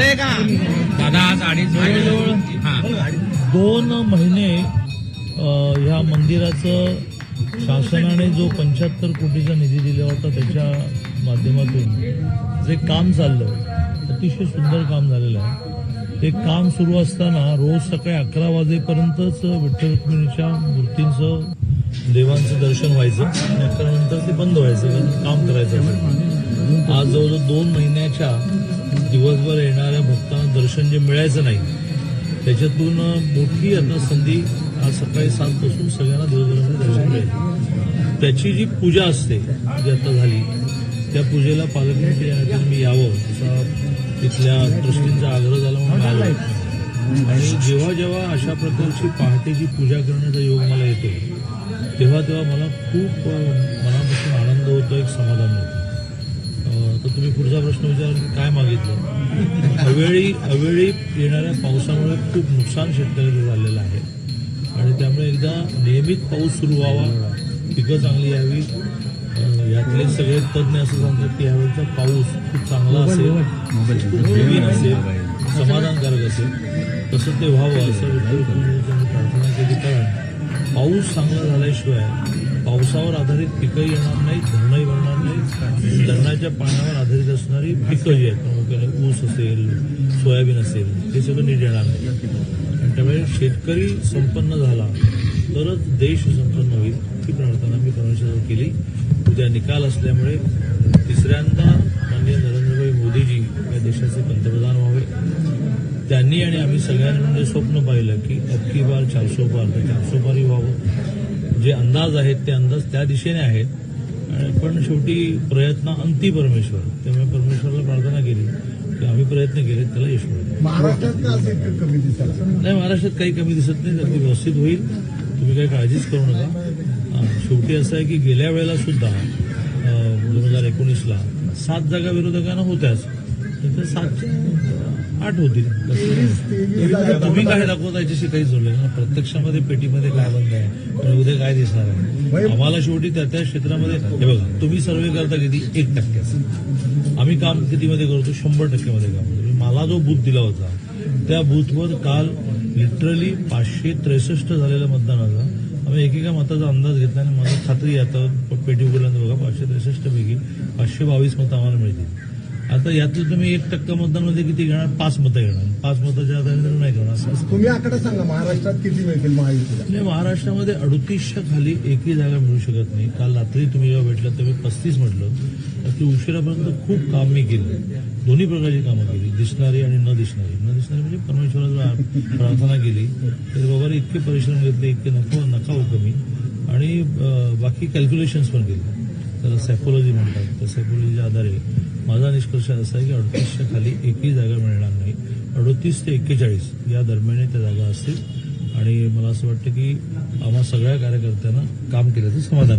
भेटतंय का? दादा आज अडीच जवळजवळ हा. दोन महिने ह्या मंदिराचं शासनाने जो पंच्याहत्तर कोटीचा निधी दिला होता त्याच्या माध्यमातून जे काम चाललं अतिशय सुंदर काम झालेलं आहे. ते काम सुरू असताना रोज सकाळी अकरा वाजेपर्यंतच विठ्ठल रुक्मिणीच्या मूर्तींचं देवांचं दर्शन व्हायचं आणि अकरा नंतर ते बंद व्हायचं कारण काम करायचं आज जवळजवळ दोन महिन्याच्या दिवसभर येणाऱ्या भक्तांना दर्शन जे मिळायचं नाही त्याच्यातून मोठी आता संधी आज सकाळी सातपासून सगळ्यांना दिवसभरामध्ये दर्शन मिळेल. त्याची जी पूजा असते जी आता झाली त्या पूजेला पालकमंत्री यातून मी यावं असा तिथल्या ट्रस्टींचा आग्रह झाला म्हणून आलो. आणि जेव्हा जेव्हा अशा प्रकारची पहाटेची पूजा करण्याचा योग मला येतो तेव्हा तेव्हा मला खूप मनापासून आनंद होतो एक समाधान होतं. प्रश्न विचाराल काय मागितलं? अवेळी अवेळी येणाऱ्या पावसामुळे खूप नुकसान शेतकऱ्याचं झालेलं आहे. आणि त्यामुळे एकदा नियमित पाऊस सुरू व्हावा पिकं चांगली यावी यातले सगळे तज्ज्ञ असं सांगतात की यावेळीचा पाऊस खूप चांगला असेल खूप नवीन असेल समाधानकारक असेल तसं ते व्हावं असं प्रार्थना केली कारण पाऊस चांगला झाल्याशिवाय पावसावर आधारित पिकंही येणार नाहीत धरणंही भरणार नाहीत. धरणाच्या पाण्यावर आधारित असणारी पिकं जी आहेत प्रामुख्याने ऊस असेल सोयाबीन असेल हे सगळं नीट येणार नाही. आणि त्यामुळे शेतकरी संपन्न झाला तरच देश संपन्न होईल ही प्रार्थना मी परमेश्वरावर केली. उद्या निकाल असल्यामुळे तिसऱ्यांदा माननीय नरेंद्रभाई मोदीजी या देशाचे पंतप्रधान व्हावे. त्यांनी आणि आम्ही सगळ्यांनी म्हणजे स्वप्न पाहिलं की अबकी बार चारसो पार तर चारशो पारही व्हावं. जे अंदाज आहेत ते अंदाज त्या दिशेने आहेत. पण शेवटी प्रयत्न अंती परमेश्वर. त्यामुळे परमेश्वराला प्रार्थना केली की आम्ही प्रयत्न केले त्याला यश मिळेल. नाही महाराष्ट्रात काही कमी दिसत नाही अगदी व्यवस्थित होईल. तुम्ही काही काळजीच करू नका. शेवटी असं आहे की गेल्या वेळेला सुद्धा दोन हजार एकोणीसला सात जागा विरोधकांना होत्याच. आठ होतील तुम्ही- काय दाखवता याच्याशी काही जोडलं ना प्रत्यक्षामध्ये पेटीमध्ये काय बंद आहे? उद्या काय दिसणार आहे? आम्हाला शेवटी त्या त्या क्षेत्रामध्ये हे बघा तुम्ही सर्वे करता किती? एक टक्क्याचं आम्ही काम कितीमध्ये करतो? शंभर टक्क्यामध्ये काम करतो. मला जो बूथ दिला होता त्या बूथवर काल लिटरली पाचशे त्रेसष्ट झालेल्या मतदानाचा आम्ही एकेका मताचा अंदाज घेतला आणि मला खात्री आता पेटी उघडल्यानंतर बघा पाचशे त्रेसष्ट पैकी पाचशे बावीस मतं आम्हाला मिळतील. आता यातलं तुम्ही एक टक्का मतदानमध्ये किती घेणार? पाच मतं घेणार. पाच मताच्या आधारे निर्णय नाही करणार असं. तुम्ही आकडा सांगा महाराष्ट्रात किती मिळतील महायुतीला? नाही महाराष्ट्रामध्ये अडुतीसच्या खाली एकही जागा मिळू शकत नाही. काल रात्री तुम्ही जेव्हा भेटलं तेव्हा पस्तीस म्हटलं. रात्री उशिरापर्यंत खूप काम मी केलं. दोन्ही प्रकारची कामं केली. दिसणारी आणि न दिसणारी. न दिसणारी म्हणजे परमेश्वराला प्रार्थना केली तर बाबा इतके परिश्रम घेतले इतके नको नका हो कमी. आणि बाकी कॅल्क्युलेशन्स पण केले. त्याला सायकोलॉजी म्हणतात. त्या सायकोलॉजीच्या आधारे माझा निष्कर्ष असा आहे की अडतीसच्या खाली एकही जागा मिळणार नाही. अडतीस ते एक्केचाळीस या दरम्यान त्या जागा असतील. आणि मला असं वाटतं की आम्हा सगळ्या कार्यकर्त्यांना काम केल्याचं समाधान.